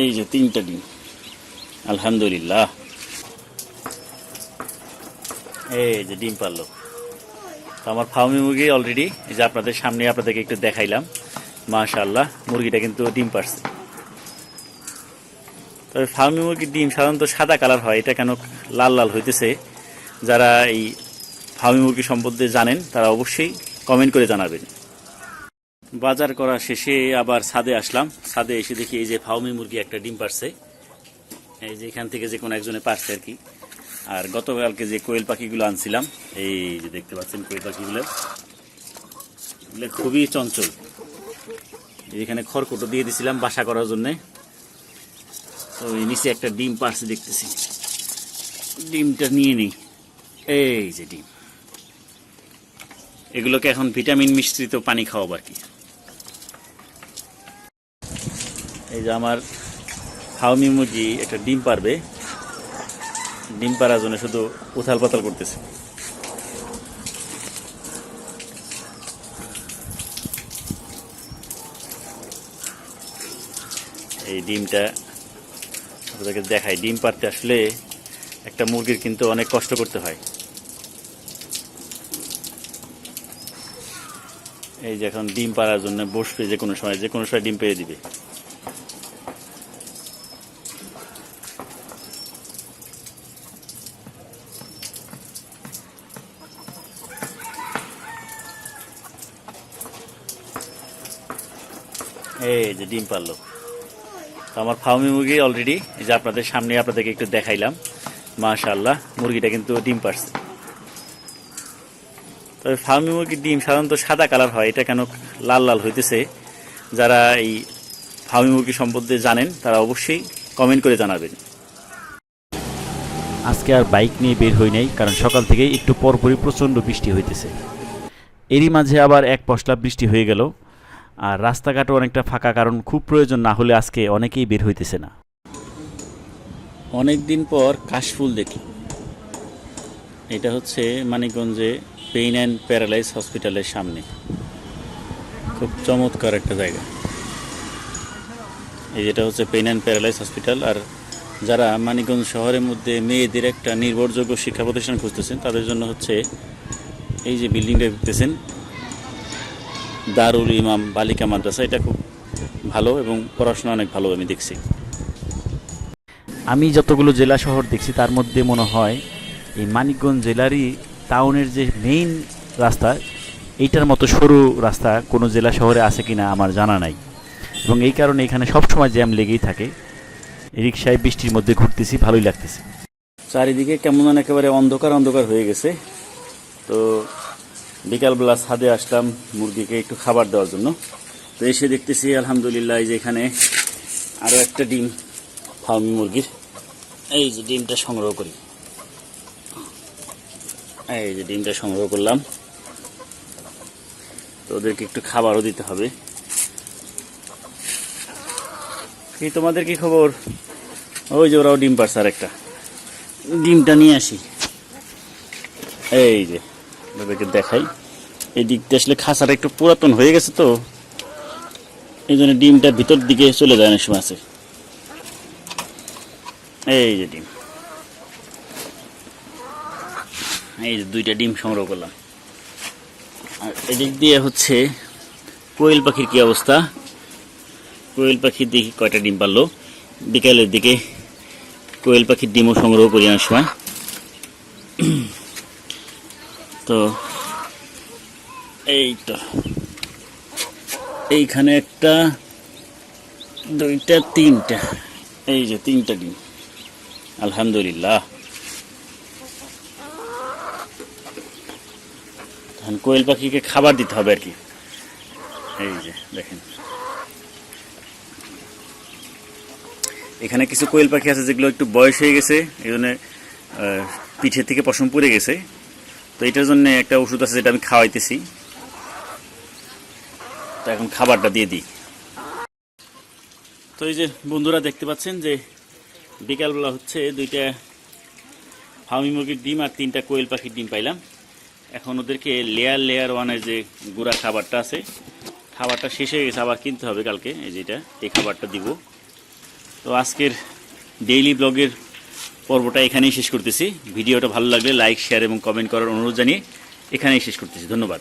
এই যে তিনটা ডিম। আলহামদুলিল্লাহ। এই যে ডিম পারল। তো আমার ফার্মি মুরগি অলরেডি এই যে আপনাদের সামনে আপনাদেরকে একটু দেখাইলাম। মাশাআল্লাহ, মুরগিটা কিন্তু ডিম পারছে। তবে ফার্মি মুরগির ডিম সাধারণত সাদা কালার হয়, এটা কেন লাল লাল হইতেছে, যারা এই ফার্মি মুরগি সম্বন্ধে জানেন, তারা অবশ্যই কমেন্ট করে জানাবেন। বাজার করা শেষে আবার ছাদে আসলাম। ছাদে এসে দেখি এই যে ফাউমি মুরগি একটা ডিম পারছে এই যে এখান থেকে যে কোনো একজনে পারছে আর কি। আর গতকালকে যে কোয়েল পাখিগুলো আনছিলাম, এই যে দেখতে পাচ্ছেন কোয়েল পাখিগুলো। এগুলো খুবই চঞ্চল। এখানে খড়কুটো দিয়ে দিছিলাম বাসা করার জন্যে। তো এই নিচে একটা ডিম পারছে দেখতেছি। ডিমটা নিয়ে নিই। এই যে ডিম। এগুলোকে এখন ভিটামিন মিশ্রিত পানি খাওয়াবো আর কি। এই যে আমার হাউমি মুরগি একটা ডিম পারবে। ডিম পারার জন্য শুধু উথাল পাতাল করতেছে। এই ডিমটা আপনাদেরকে দেখাই। ডিম পারতে আসলে একটা মুরগির কিন্তু অনেক কষ্ট করতে হয়। এই যে এখন ডিম পাড়ার জন্য বসবে যে কোনো সময় যে কোনো সময় ডিম পেয়ে দিবে। এই যে ডিম পারল। তো আমার ফার্মি মুরগি অলরেডি যে আপনাদের সামনে আপনাদেরকে একটু দেখাইলাম। মাশাআল্লাহ, মুরগিটা কিন্তু ডিম পারছে। তবে ফার্মি মুরগির ডিম সাধারণত সাদা কালার হয়, এটা কেন লাল লাল হইতেছে, যারা এই ফার্মি মুরগি সম্বন্ধে জানেন, তারা অবশ্যই কমেন্ট করে জানাবেন। আজকে আর বাইক নিয়ে বের হই নাই, কারণ সকাল থেকেই একটু পরপরই প্রচণ্ড বৃষ্টি হইতেছে। এরই মাঝে আবার এক পশলা বৃষ্টি হয়ে গেল। আর রাস্তাঘাটও অনেকটা ফাঁকা, কারণ খুব প্রয়োজন না হলে আজকে অনেকেই বের হইতেছে না। অনেক দিন পর কাশফুল দেখি। এটা হচ্ছে মানিকগঞ্জে পেইন অ্যান্ড প্যারালাইজ হসপিটালের সামনে। খুব চমৎকার একটা জায়গা। এই যেটা হচ্ছে পেইন অ্যান্ড প্যারালাইজ হসপিটাল, আর যারা মানিকগঞ্জ শহরের মধ্যে মেয়েদের একটা নির্ভরযোগ্য শিক্ষা প্রতিষ্ঠান খুঁজতেছেন, তাদের জন্য হচ্ছে এই যে বিল্ডিংটা দেখতেছেন দারুল ইমাম বালিকা মাদ্রাসা এটা খুব ভালো এবং পড়াশোনা অনেক ভালো আমি দেখছি। আমি যতগুলো জেলা শহর দেখছি তার মধ্যে মনে হয় এই মানিকগঞ্জ জেলারই টাউনের যে মেইন রাস্তা এইটার মতো সরু রাস্তা কোনো জেলা শহরে আছে কিনা আমার জানা নাই। এবং এই কারণে এখানে সবসময় জ্যাম লেগেই থাকে। রিক্সায় বৃষ্টির মধ্যে ঘুরতেছি ভালোই লাগতেছে। চারিদিকে কেমন একেবারে অন্ধকার অন্ধকার হয়ে গেছে। তো বিকালবেলা ছাদে আসলাম মুরগিকে একটু খাবার দেওয়ার জন্য। তো এসে দেখতেছি, আলহামদুলিল্লাহ, এই যে এখানে আরও একটা ডিম, ফার্মি মুরগির। এই যে ডিমটা সংগ্রহ করি। এই যে ডিমটা সংগ্রহ করলাম। তো ওদেরকে একটু খাবারও দিতে হবে। কি তোমাদের কি খবর? ওই যে ওরাও ডিম পারছে আর একটা ডিমটা নিয়ে আসি। এই যে। ওদেরকে দেখাই। এই দিকটা আসলে খাঁচাটা একটু পুরাতন হয়ে গেছে তো। এই জন্য ডিমটা ভিতর দিকে চলে যায় অনেক সময় আছে। এই যে ডিম। এই যে দুইটা ডিম সংগ্রহ করলাম। আর এদিক দিয়ে হচ্ছে কোয়েল পাখির কি অবস্থা? কোয়েল পাখির দেখি কয়টা ডিম পারল? বিকালের দিকে কোয়েল পাখির ডিমও সংগ্রহ করি অনেক সময়। তো এই তো। এইখানে একটা, দুইটা, তিনটা। এই যে তিনটা ডিম। আলহামদুলিল্লাহ। এখন কোয়েল পাখিকে খাবার দিতে হবে আর কি। এই যে, দেখেন। এখানে কিছু কোয়েল পাখি আছে যেগুলো একটু বয়স হয়ে গেছে, এই জন্য পিঠের থেকে পশম পড়ে গেছে। তো এটার জন্য একটা ওষুধ আছে যেটা আমি খাওয়াইতেছি। তো এখন খাবারটা দিয়ে দিই। তো এই যে বন্ধুরা দেখতে পাচ্ছেন যে বিকালবেলা হচ্ছে দুইটা ফার্মি মুরগির ডিম আর তিনটা কোয়েল পাখির ডিম পাইলাম। এখন ওদেরকে লেয়ার লেয়ার ওয়ানের যে গুঁড়া খাবারটা আছে, খাবারটা শেষ হয়ে গেছে, আবার কিনতে হবে কালকে। এই যেটা এই খাবারটা দিব। তো আজকের ডেইলি ব্লগের পর্বটা এখানেই শেষ করতেছি। ভিডিওটা ভালো লাগলে লাইক শেয়ার এবং কমেন্ট করার অনুরোধ জানিয়ে এখানেই শেষ করতেছি। ধন্যবাদ।